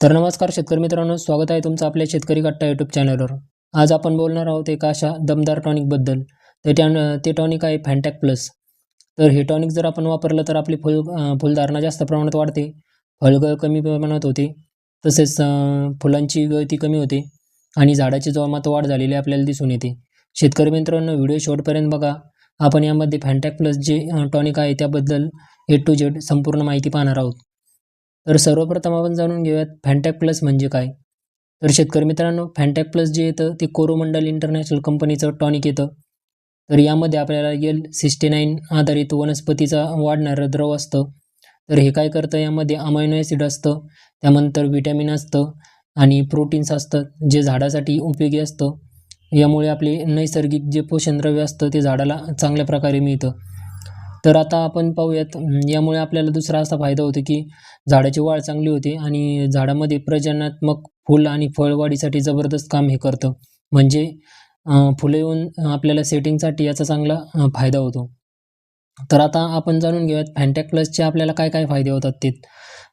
तर नमस्कार शेतकरी मित्रांनो स्वागत आहे तुमचं आपल्या शेतकरी कट्टा यूट्यूब चॅनलवर आज आपण बोलणार आहोत एका अशा दमदार टॉनिकबद्दल तर त्या ते टॉनिक आहे फॅन्टॅक प्लस तर हे टॉनिक जर आपण वापरलं तर आपली फुल फुलधारणा जास्त प्रमाणात वाढते. फळगळ कमी प्रमाणात होते. तसेच फुलांची गळती कमी होते. आणि झाडाची जोमात वाढ झालेली आपल्याला दिसून येते. शेतकरी मित्रांनो व्हिडिओ शेवटपर्यंत बघा. आपण यामध्ये फॅन्टॅक प्लस जे टॉनिक आहे त्याबद्दल ए टू झेड संपूर्ण माहिती पाहणार आहोत. तर सर्वप्रथम आपण जाणून घेऊयात फॅन्टॅक प्लस म्हणजे काय? तर शेतकरी मित्रांनो फॅन्टॅक प्लस जे येतं ते कोरोमंडल इंटरनॅशनल कंपनीचं टॉनिक येतं. तर यामध्ये आपल्याला एल सिक्स्टी नाईन आधारित वनस्पतीचा वाढणारं द्रव असतं. तर हे काय करतं? यामध्ये अमायनो ॲसिड असतं त्यानंतर विटॅमिन असतं आणि प्रोटीन्स असतं जे झाडासाठी उपयोगी असतं. यामुळे आपले नैसर्गिक जे पोषणद्रव्य असतं ते झाडाला चांगल्या प्रकारे मिळतं. तर आता आपण पाहूयात यामुळे आपल्याला दुसरा असा फायदा होतो की झाडाची वाढ चांगली होते आणि झाडामध्ये प्रजननात्मक फूल आणि फळवाढीसाठी जबरदस्त काम हे करतं. म्हणजे फुलं येऊन आपल्याला सेटिंगसाठी याचा चांगला फायदा होतो. तर आता आपण जाणून घेऊयात फॅन्टॅक प्लसचे आपल्याला काय काय फायदे होतात ते.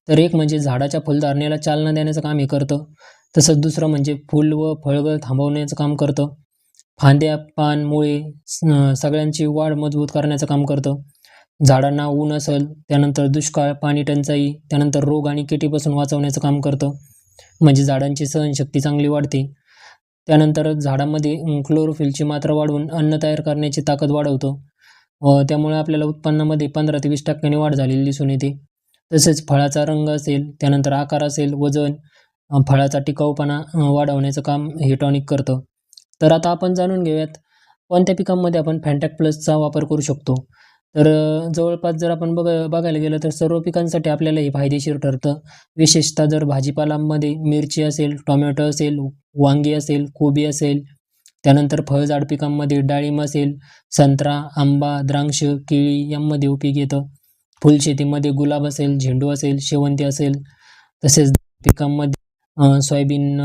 तर एक म्हणजे झाडाच्या फुलधारणेला चालना देण्याचं काम हे करतं. तसंच दुसरं म्हणजे फुल व फळगळ थांबवण्याचं काम करतं. फांद्या पान मुळे सगळ्यांची वाढ मजबूत करण्याचं काम करतं. झाडांना ऊन असेल त्यानंतर दुष्काळ पाणी टंचाई त्यानंतर रोग आणि किटीपासून वाचवण्याचं काम करतं. म्हणजे झाडांची सहनशक्ती चांगली वाढते. त्यानंतर झाडामध्ये क्लोरोफिलची मात्रा वाढवून अन्न तयार करण्याची ताकद वाढवतो. व त्यामुळे आपल्याला उत्पन्नामध्ये पंधरा ते वीस टक्क्याने वाढ झालेली दिसून येते. तसेच फळाचा रंग असेल त्यानंतर आकार असेल वजन फळाचा टिकाऊपणा वाढवण्याचं काम हे टॉनिक करतं. तर आता आपण जाणून घेऊयात कोणत्या पिकांमध्ये आपण फॅन्टॅक प्लसचा वापर करू शकतो? तर जवळपास जर आपण बघ बघायला गेलं तर सर्व पिकांसाठी आपल्याला हे फायदेशीर ठरतं. विशेषतः जर भाजीपालांमध्ये मिरची असेल टोमॅटो असेल वांगी असेल कोबी असेल त्यानंतर फळझाड पिकांमध्ये डाळिंब असेल संत्रा आंबा द्राक्ष केळी यांमध्ये उपयोग येतं. फुलशेतीमध्ये गुलाब असेल झेंडू असेल शेवंती असेल तसेच पिकांमध्ये सोयाबीन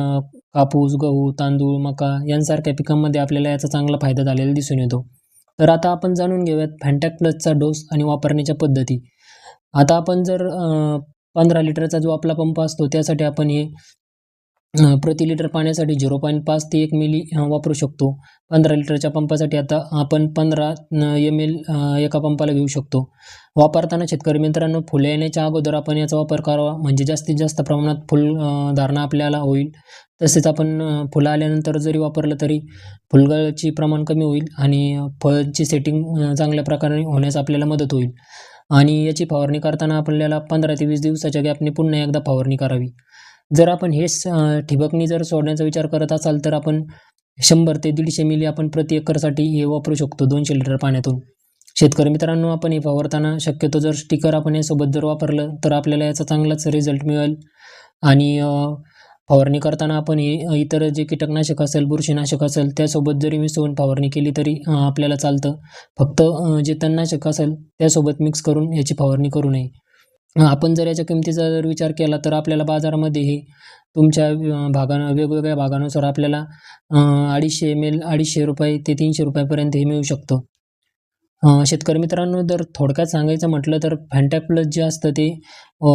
कापूस गहू तांदूळ मका यांसारख्या पिकांमध्ये आपल्याला याचा चांगला फायदा झालेला दिसून येतो. तर आता आपण जाणून घेऊयात फॅन्टॅक प्लसचा डोस आणि वापरण्याच्या पद्धती. आता आपण जर पंधरा लिटरचा जो आपला पंप असतो त्यासाठी आपण हे प्रति लिटर पाण्यासाठी झिरो पॉईंट पाच ते एक मिली वापरू शकतो. पंधरा लिटरच्या पंपासाठी आता आपण पंधरा एम एल एका पंपाला घेऊ शकतो. वापरताना शेतकरी मित्रांनो फुले येण्याच्या अगोदर आपण याचा वापर करावा. म्हणजे जास्तीत जास्त प्रमाणात फुल धारणा आपल्याला होईल. तसेच आपण फुलं आल्यानंतर जरी वापरलं तरी फुलगळाची प्रमाण कमी होईल आणि फळांची सेटिंग चांगल्या प्रकारे होण्यास आपल्याला मदत होईल. आणि याची फवारणी करताना आपल्याला पंधरा ते वीस दिवसाच्या गॅपने पुन्हा एकदा फवारणी करावी. जर आपण हे ठिबकनी जर सोडण्याचा विचार करत असाल तर आपण शंभर ते दीडशे मिली आपण प्रति एकरसाठी हे वापरू शकतो दोनशे लिटर पाण्यातून. शेतकरी मित्रांनो आपण हे फवारताना शक्यतो जर स्टिकर आपण यासोबत जर वापरलं तर आपल्याला याचा चांगलाच रिझल्ट मिळेल. आणि फवारणी करताना आपण हे इतर जे कीटकनाशक असेल बुरशीनाशक असेल त्यासोबत जरी मिसळून फवारणी केली तरी आपल्याला चालतं. फक्त जे तणनाशक असेल त्यासोबत मिक्स करून याची फवारणी करू नये. आपण जर याच्या किमतीचा जर विचार केला तर आपल्याला बाजारामध्ये हे तुमच्या भागानं वेगवेगळ्या भागानुसार आपल्याला अडीचशे एम एल अडीचशे रुपये ते तीनशे रुपयापर्यंत हे मिळू शकतं. शेतकरी मित्रांनो जर थोडक्यात सांगायचं म्हटलं तर फॅन्टॅक प्लस जे असतं ते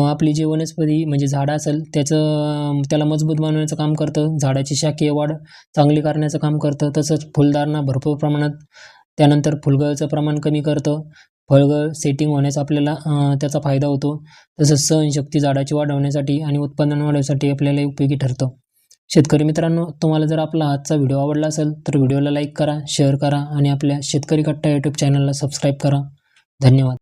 आपली जी वनस्पती म्हणजे झाडं असेल त्याचं त्याला मजबूत बनवण्याचं काम करतं झाडाची शाकीय वाढ चांगली करण्याचं काम करतं तसंच फुलदारणा भरपूर प्रमाणात त्यानंतर फुलगळचं प्रमाण कमी करतं फळगळ सेटिंग होण्यास आपल्याला त्याचा फायदा होतो. तसंच सहनशक्ती झाडाची वाढवण्यासाठी आणि उत्पादन वाढवण्यासाठी आपल्याला उपयोगी ठरतं. शेतकरी मित्रांनो तुम्हाला जर आपला आजचा व्हिडिओ आवडला असेल तर व्हिडिओला लाईक करा शेअर करा आणि आपल्या शेतकरी कट्टा यूट्यूब चॅनलला सबस्क्राईब करा. धन्यवाद.